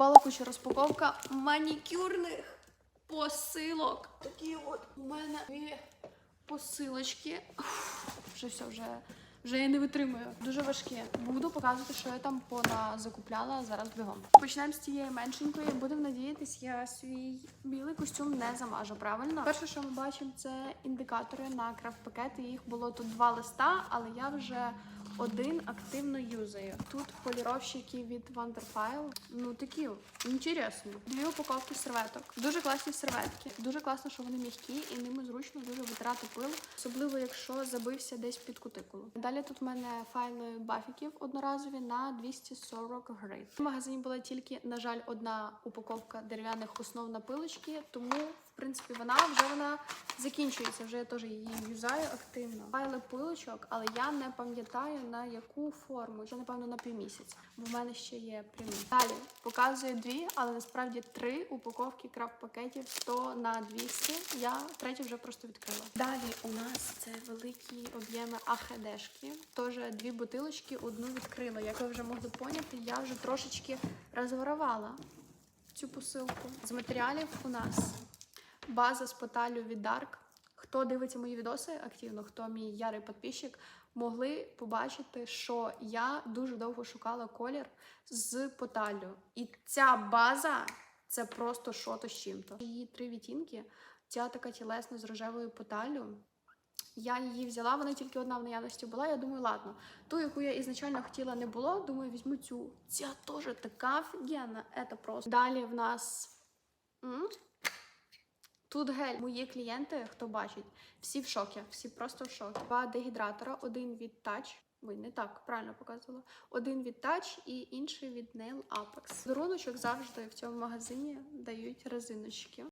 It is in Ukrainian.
Бала куча розпаковка манікюрних посилок. Такі от у мене дві посилочки. Вже все, вже, вже я не витримую. Дуже важкі. Буду показувати, що я там пона закупляла зараз бігом. Почнемо з цієї меншенької. Будемо надіятись, я свій білий костюм не замажу. Правильно? Перше, що ми бачимо, це індикатори на крафт пакети. Їх було тут два листа, але я вже один активно юзаю. Тут поліровщики від Wonderfile. Ну такі інтересні. Дві упаковки серветок. Дуже класні серветки. Дуже класно, що вони м'які і ними зручно дуже витирати пил, особливо якщо забився десь під кутикулу. Далі тут в мене файли бафіків одноразові на 240 гривень. В магазині була тільки, на жаль, одна упаковка дерев'яних основ на пилочки, тому в принципі вона вже вона закінчується. Вже я теж її юзаю активно. Файли пилочок, але я не пам'ятаю на яку форму. Вже напевно на півмісяця, бо в мене ще є прямі. Далі показую дві, але насправді три упаковки крафт пакетів 100 на 200. Я третю вже просто відкрила. Далі у нас це великі об'єми АХДшки. Теж дві бутилочки, одну відкрила. Як ви вже могли поняти, я вже трошечки розворувала цю посилку. З матеріалів у нас база з поталю від Dark. Хто дивиться мої відоси активно, хто мій ярий підписчик, могли побачити, що я дуже довго шукала колір з поталю. І ця база це просто що-то з чим-то. Її три відтінки. Ця така тілесна з рожевою поталю. Я її взяла, вона тільки одна в наявності була. Я думаю, ладно, ту, яку я ізначально хотіла, не було. Думаю, візьму цю. Ця теж така офігенна. Це просто. Далі в нас. Тут гель. Мої клієнти, хто бачить, всі в шокі, всі просто в шокі. Два дегідратора, один від Touch. Ой, не так, правильно показувала. Один від Touch і інший від Nail Apex. Даруночок завжди в цьому магазині дають резиночки.